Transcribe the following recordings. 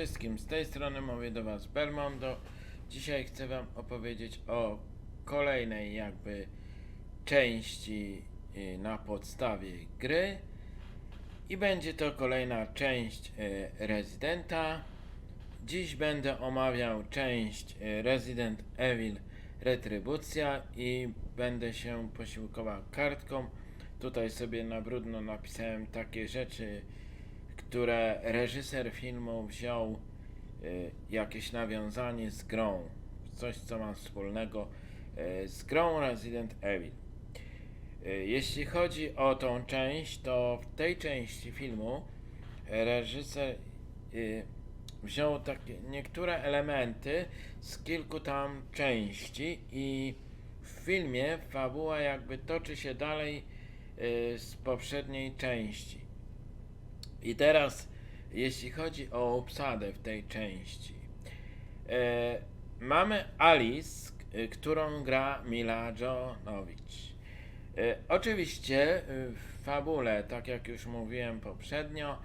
Wszystkim, z tej strony mówię do Was Belmondo. Dzisiaj chcę Wam opowiedzieć o kolejnej jakby części y, na podstawie gry i będzie to kolejna część y, Residenta. Dziś będę omawiał część y, Resident Evil Retrybucja i będę się posiłkował kartką. Tutaj sobie na brudno napisałem takie rzeczy, które reżyser filmu wziął y, jakieś nawiązanie z grą, coś co ma wspólnego y, z grą Resident Evil. Y, jeśli chodzi o tą część, to w tej części filmu reżyser wziął takie niektóre elementy z kilku tam części i w filmie fabuła jakby toczy się dalej z poprzedniej części. I teraz, jeśli chodzi o obsadę w tej części, e, mamy Alice, y, którą gra Mila Jovovich. E, oczywiście y, w fabule, tak jak już mówiłem poprzednio,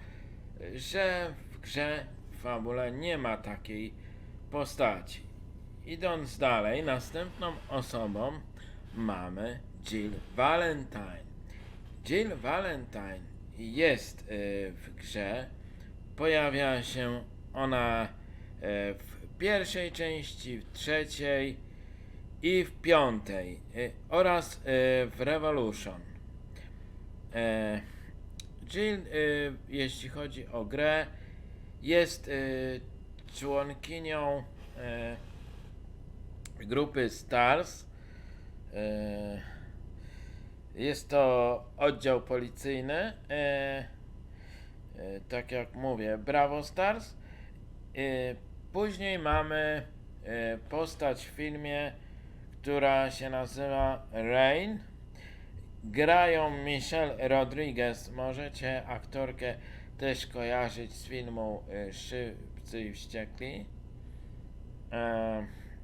y, że w grze w fabule nie ma takiej postaci. Idąc dalej, następną osobą mamy Jill Valentine. Jill Valentine jest y, w grze. Pojawia się ona y, w pierwszej części, w trzeciej i w piątej y, oraz w Revolution. E, Jill, jeśli chodzi o grę, jest członkinią grupy Stars. Jest to oddział policyjny. E, e, tak jak mówię, Bravo Stars. E, później mamy postać w filmie, która się nazywa Rain. Grają Michelle Rodriguez. Możecie aktorkę też kojarzyć z filmu Szybcy i Wściekli.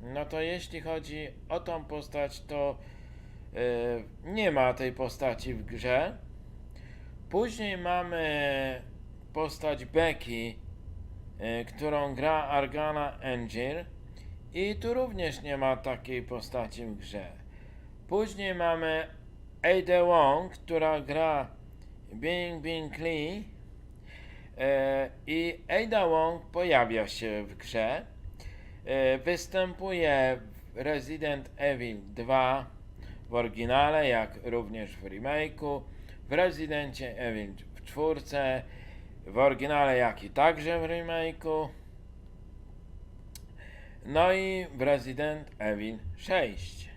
No to jeśli chodzi o tą postać, to nie ma tej postaci w grze. Później mamy postać Becky, e, którą gra Argana Angel i tu również nie ma takiej postaci w grze. Później mamy Ada Wong, która gra Bing Bing Lee e, i Ada Wong pojawia się w grze. E, występuje w Resident Evil 2 w oryginale, jak również w remake'u, w Residencie Evil w czwórce, w oryginale, jak i także w remake'u, no i w Resident Evil 6.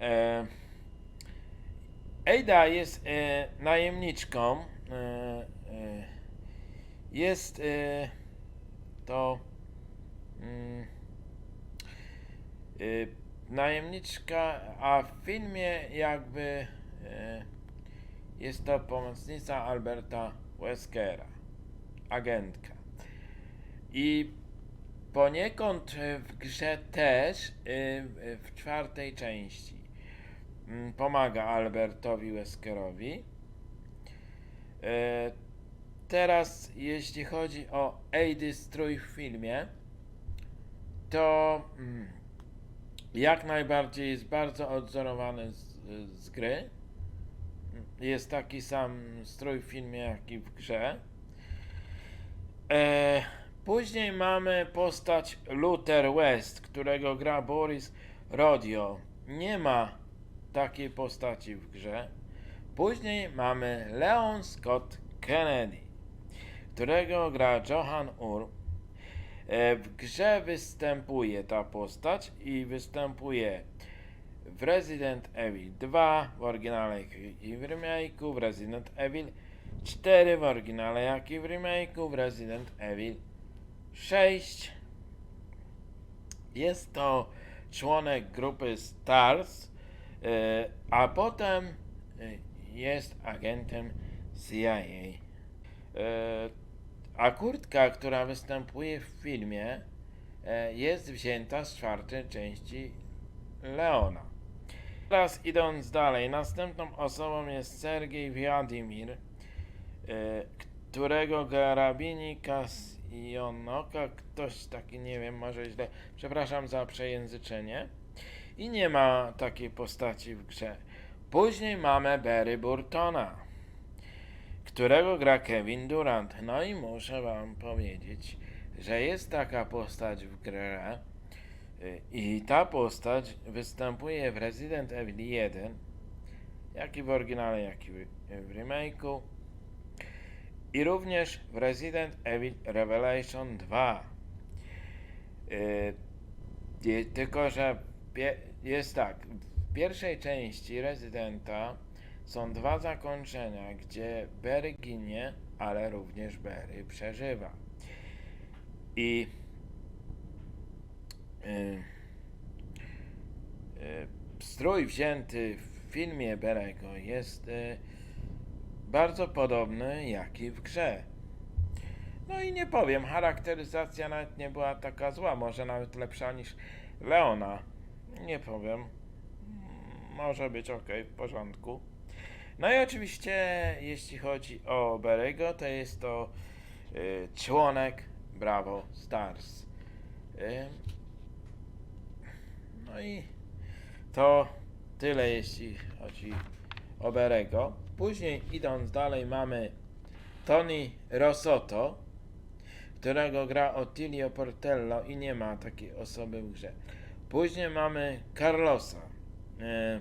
E, Ada jest e, najemniczką. E, e, jest to mm, najemniczka, a w filmie jakby e, jest to pomocnica Alberta Weskera, agentka. I poniekąd w grze też, y, w czwartej części, mm, pomaga Albertowi Weskerowi. E, Teraz, jeśli chodzi o Aidy strój w filmie, to mm, jak najbardziej jest bardzo odzorowany z, z gry. Jest taki sam strój w filmie, jak i w grze. E, później mamy postać Luther West, którego gra Boris Rodio. Nie ma takiej postaci w grze. Później mamy Leon Scott Kennedy, którego gra Johan Ur. E, W grze występuje ta postać i występuje w Resident Evil 2 w oryginale i w remake'u, w Resident Evil 4 w oryginale jak i w remake'u, w Resident Evil 6. Jest to członek grupy Stars, e, a potem e, jest agentem CIA. A kurtka, która występuje w filmie, e, jest wzięta z czwartej części Leona. Teraz idąc dalej, następną osobą jest Sergiej Władimir, e, którego Garabini Kasionoka, ktoś taki, nie wiem, może źle, przepraszam za przejęzyczenie, i nie ma takiej postaci w grze. Później mamy Barry Burtona, którego gra Kevin Durant. No i muszę wam powiedzieć, że jest taka postać w grze y, i ta postać występuje w Resident Evil 1, jak i w oryginale, jak i w- remake'u i również w Resident Evil Revelation 2. Y, je- tylko, że jest tak, w pierwszej części Residenta są dwa zakończenia, gdzie Barry ginie, ale również Barry przeżywa. I y, y, strój wzięty w filmie Berego jest y, bardzo podobny jak i w grze. No i nie powiem, charakteryzacja nawet nie była taka zła, może nawet lepsza niż Leona. Nie powiem. Może być ok, w porządku. No i oczywiście, jeśli chodzi o Berego, to jest to y, członek Bravo Stars. Y, no i to tyle, jeśli chodzi o Berego. Później, idąc dalej, mamy Tony Rosotto, którego gra Ottilio Portello i nie ma takiej osoby w grze. Później mamy Carlosa, e,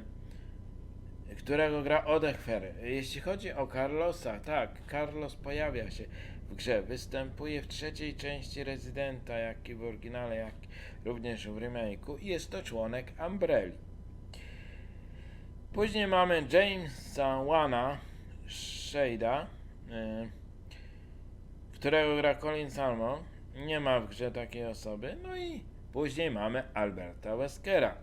którego gra Odechfer. Jeśli chodzi o Carlosa, tak, Carlos pojawia się w grze, występuje w trzeciej części Residenta, jak i w oryginale, jak również w remake'u i jest to członek Umbrelli. Później mamy Jamesa Wana Shade'a, e, którego gra Colin Salmon. Nie ma w grze takiej osoby. No i później mamy Alberta Weskera,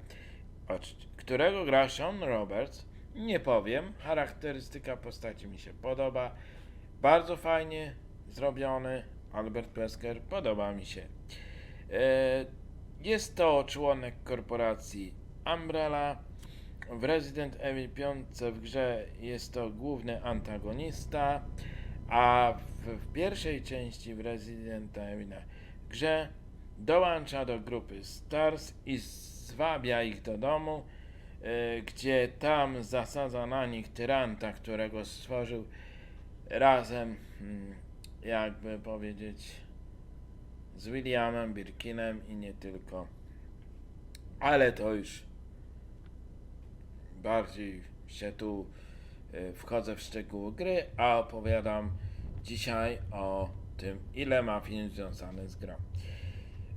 którego gra Sean Roberts. Nie powiem, charakterystyka postaci mi się podoba. Bardzo fajnie zrobiony Albert Wesker, podoba mi się. E, Jest to członek korporacji Umbrella. W Resident Evil 5 w grze jest to główny antagonista, a w, w pierwszej części w Resident Evil grze dołącza do grupy Stars i zwabia ich do domu, gdzie tam zasadza na nich tyranta, którego stworzył razem, mm, jakby powiedzieć, z Williamem Birkinem i nie tylko. Ale to już bardziej się tu y, wchodzę w szczegóły gry, a opowiadam dzisiaj o tym, ile ma film związany z grą.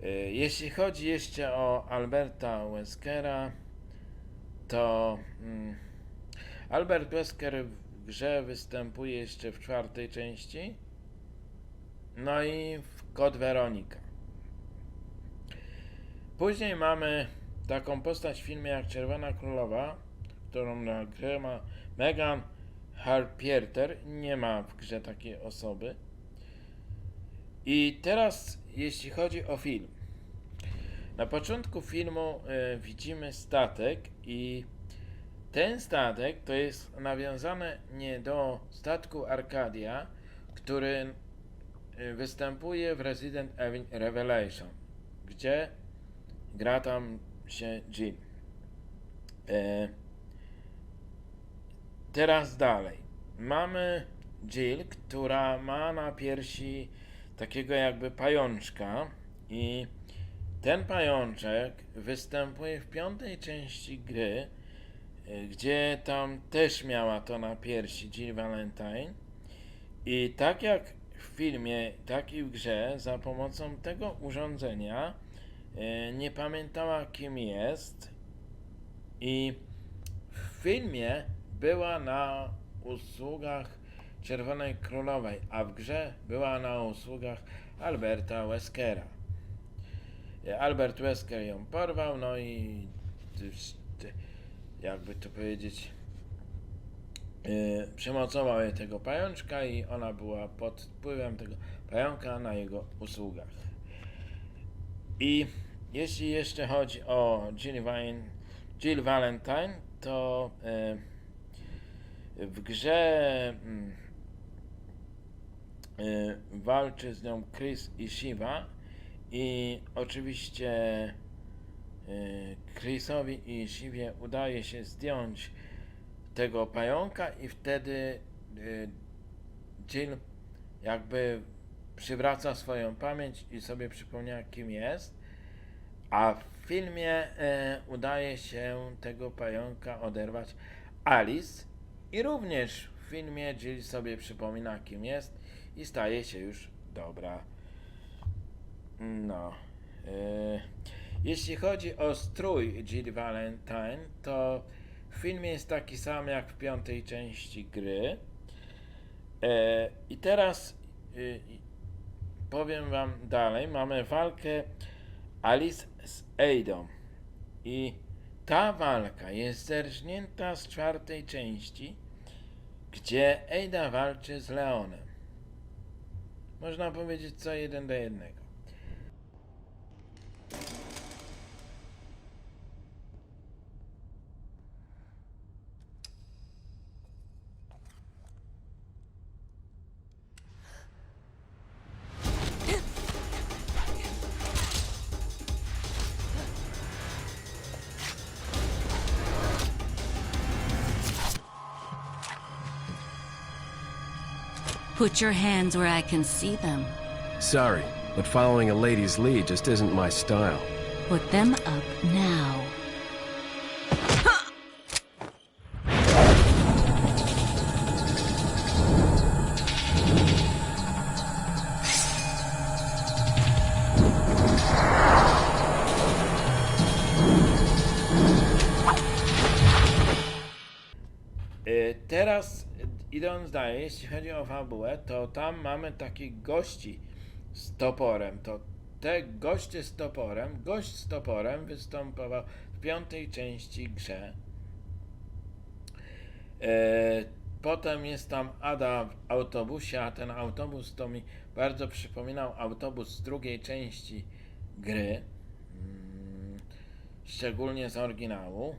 Y, Jeśli chodzi jeszcze o Alberta Weskera, to mm, Albert Wesker w grze występuje jeszcze w czwartej części, no i w Kod Weronika. Później mamy taką postać w filmie jak Czerwona Królowa, którą na grę ma Megan Harpierter. Nie ma w grze takiej osoby. I teraz, jeśli chodzi o film. Na początku filmu e, widzimy statek i ten statek to jest nawiązane nie do statku Arcadia, który e, występuje w Resident Evil Revelation, gdzie gra tam się Jill. E, teraz dalej. Mamy Jill, która ma na piersi takiego jakby pajączka i ten pajączek występuje w piątej części gry, y, gdzie tam też miała to na piersi Jill Valentine. I tak jak w filmie, tak i w grze, za pomocą tego urządzenia y, nie pamiętała kim jest i w filmie była na usługach Czerwonej Królowej, a w grze była na usługach Alberta Weskera. Albert Wesker ją porwał, no i jakby to powiedzieć, yy, przymocował jej tego pajączka i ona była pod wpływem tego pająka na jego usługach. I jeśli jeszcze chodzi o Jill, Vine, Jill Valentine, to yy, w grze mm, y, walczy z nią Chris i Shiva i oczywiście y, Chrisowi i Shivie udaje się zdjąć tego pająka i wtedy y, Jill jakby przywraca swoją pamięć i sobie przypomniała kim jest, a w filmie e, udaje się tego pająka oderwać Alice i również w filmie Jill sobie przypomina kim jest i staje się już dobra. No. E, jeśli chodzi o strój Jill Valentine, to w filmie jest taki sam jak w piątej części gry. E, I teraz y, powiem wam dalej. Mamy walkę Alice z Aidą. I ta walka jest zerżnięta z czwartej części, gdzie Ada walczy z Leonem. Można powiedzieć co jeden do jednego. Put your hands where I can see them. Sorry, but following a lady's lead just isn't my style. Put them up now. Dalej, jeśli chodzi o fabułę, to tam mamy takich gości z toporem. To te goście z toporem, gość z toporem występował w piątej części grze. E, Potem jest tam Ada w autobusie, a ten autobus to mi bardzo przypominał autobus z drugiej części gry. Mm, Szczególnie z oryginału.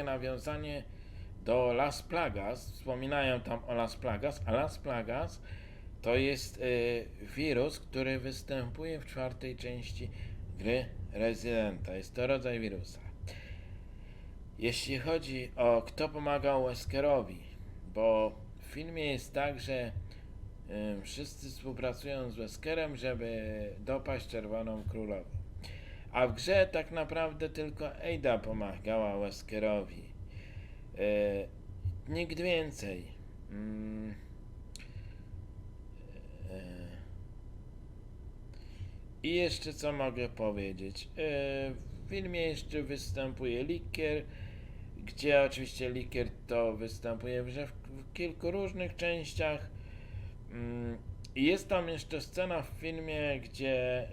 Nawiązanie do Las Plagas. Wspominają tam o Las Plagas, a Las Plagas to jest e, wirus, który występuje w czwartej części gry Residenta. Jest to rodzaj wirusa. Jeśli chodzi o kto pomagał Weskerowi, bo w filmie jest tak, że y, wszyscy współpracują z Weskerem, żeby dopaść Czerwoną Królową. A w grze tak naprawdę tylko Ada pomagała Weskerowi. Y, nikt więcej. Mm. E, I jeszcze co mogę powiedzieć? E, W filmie jeszcze występuje Likier, gdzie oczywiście Likier to występuje w, kilku różnych częściach. I jest tam jeszcze scena w filmie, gdzie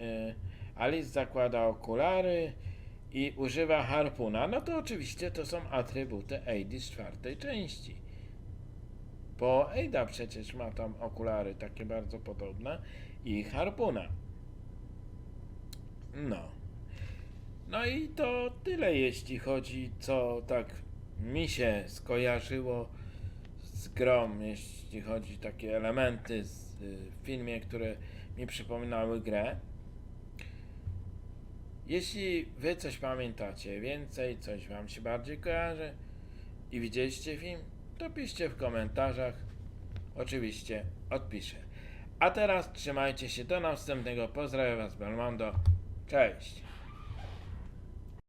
Alice zakłada okulary i używa harpuna. No to oczywiście to są atrybuty Aidy z czwartej części. Bo Ada przecież ma tam okulary takie bardzo podobne i harpuna. No. No i to tyle, jeśli chodzi, co tak mi się skojarzyło z grą, jeśli chodzi takie elementy z, y, w filmie, które mi przypominały grę. Jeśli wy coś pamiętacie więcej, coś wam się bardziej kojarzy i widzieliście film, to piszcie w komentarzach. Oczywiście odpiszę. A teraz trzymajcie się do następnego. Pozdrawiam was Belmondo. Cześć.